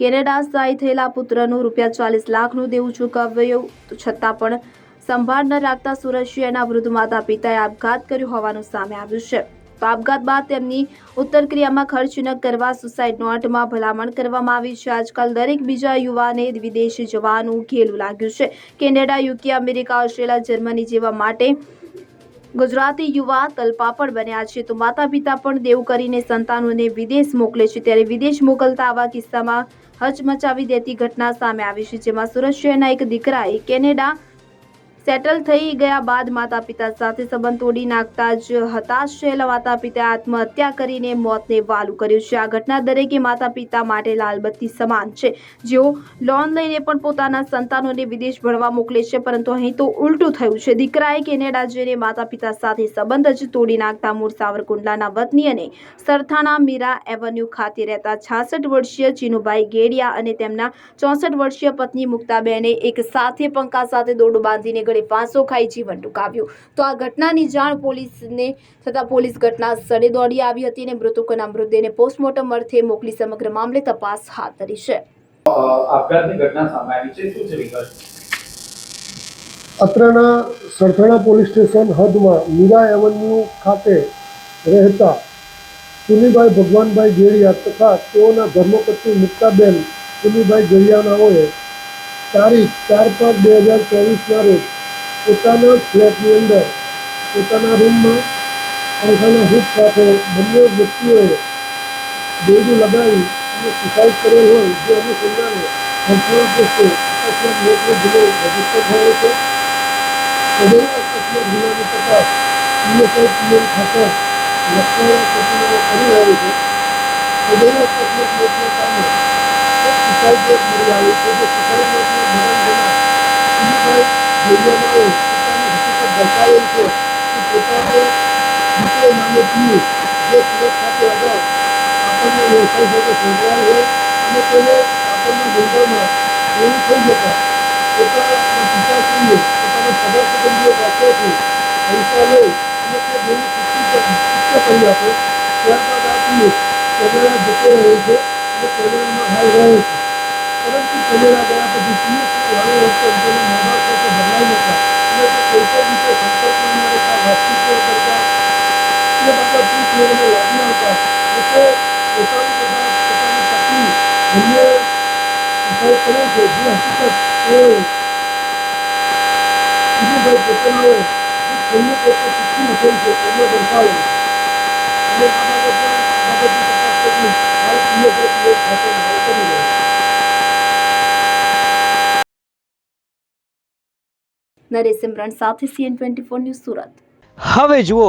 Canada સ્થાયી થયેલા પુત્રનું રૂપિયા ચાલીસ લાખનું દેવું ચૂકવ્યું. છતાં પણ સંભાળ ન રાખતા સુરક્ષિયાના વૃદ્ધ માતા પિતાએ આપઘાત કર્યો હોવાનું સામે આવ્યું છે. આપઘાત બાદ તેમની ઉત્તર ક્રિયામાં ખર્ચ ન કરવા સુસાઇડ નોટમાં ભલામણ કરવામાં આવી છે. આજકાલ દરેક બીજા યુવાને વિદેશ જવાનું ઘેલું લાગ્યું છે. Canada, UK, America, Australia, Germany જેવા માટે ગુજરાતી યુવા તલપાપડ બન્યા છે. તો માતા પિતા પણ દેવ કરીને સંતાનોને વિદેશ મોકલે છે. ત્યારે વિદેશ મોકલતા આવા કિસ્સામાં હચમચાવી દેતી ઘટના સામે આવી છે, જેમાં સુરત શહેરના એક દીકરાએ કેનેડા સેટલ થઈ ગયા બાદ માતા પિતા સાથે સંબંધ તોડી નાખતા જ હતાશ થયેલા માતા પિતાએ આત્મહત્યા કરીને મોતને વાલું કર્યું છે. આ ઘટના દરેકે માતા પિતા માટે લાલબત્તી સમાન છે. જેઓ લોન લઈને પણ પોતાના સંતાનોને વિદેશ ભણવા મોકલે છે, પરંતુ અહીં તો ઉલટું થયું છે. દીકરાએ કેનેડા જઈને માતા પિતા સાથે સંબંધ જ તોડી નાખતા મૂળ સાવરકુંડલાના વતની અને સરથાણા મીરા એવન્યુ ખાતે રહેતા છાસઠ વર્ષીય ચીનુભાઈ ગેડિયા અને તેમના ચોસઠ વર્ષીય પત્ની મુક્તાબેને એક સાથે પંખા સાથે દોરડું બાંધીને ગળે ફાંસો ખાઈ જીવન ટૂંકાવ્યું. તો આ ઘટનાની જાણ પોલીસને થતાં પોલીસ ઘટના સ્થળે દોડી આવી હતી અને મૃતકોના મૃતદેહને પોસ્ટમોર્ટમ અર્થે મોકલી સમગ્ર મામલે તપાસ હાથ ધરી છે. આપઘાતની ઘટના સામે આવી છે. શું છે વિગત? અત્રેના સરથાણા પોલીસ સ્ટેશન હદમાં મીરા એવન્યુ ખાતે રહેતા સુનીભાઈ ભગવાનભાઈ ગેરિયા તથા તેઓના ધર્મપત્ની મુક્તાબેન સુનીભાઈ ગેરિયાનાઓએ તારીખ ચાર પાંચ બે હજાર ચોવીસના રોજ પોતાના ફ્લેટની અંદર, પોતાના રૂમમાં પંખાના હૂક સાથે બંને વ્યક્તિઓએ બેડું લગાવી અને સુસાઇડ કરેલ હોય જે અનુસંધાને સંપૂર્ણ પોસ્ટે અકસ્માત મોતનો ગુનો રજિસ્ટર થયો છે. સદર અકસ્માત ગુનાની તપાસ પીએસઆઈ પીએમ ખાતર લખવાડા કચેરીમાં કરી રહ્યું છે. સદર અકસ્માત મોતના કામે એક સુસાઇડ કેસ મળી આવી છે. જે સુસાઇડ નોટમાં ધરાણ થનાર પોતાની હકીકત દર્શાવેલ છે જે સુરત હાલ રહે પરંતુ કેનેડા ગયા પછી મા બાપ બદલાઈ નતા અને તે કોઈ પણ રીતે સંપર્કમાં ન રહેતા વાતચીત ન કરતા એ બાબત પૂછ લેવાને લાગી આવતા એટલે પોતાની તથા પોતાની પત્ની બંને સુસાઇડ કરે છે જે હકીકત એ સુનીભાઈ પોતાનાએ છેલ્લી પોતે ચિઠ્ઠી લખેલ છે એનો દર્શાવે છે અને આ બાબતમાં આ બાબતની તપાસ કરી હાલ પીએસઆઈ પીએમ ખાતે માલ કરી રહ્યા છે નરેશ સિમરન સાથે CN twenty four news Surat હવે જુઓ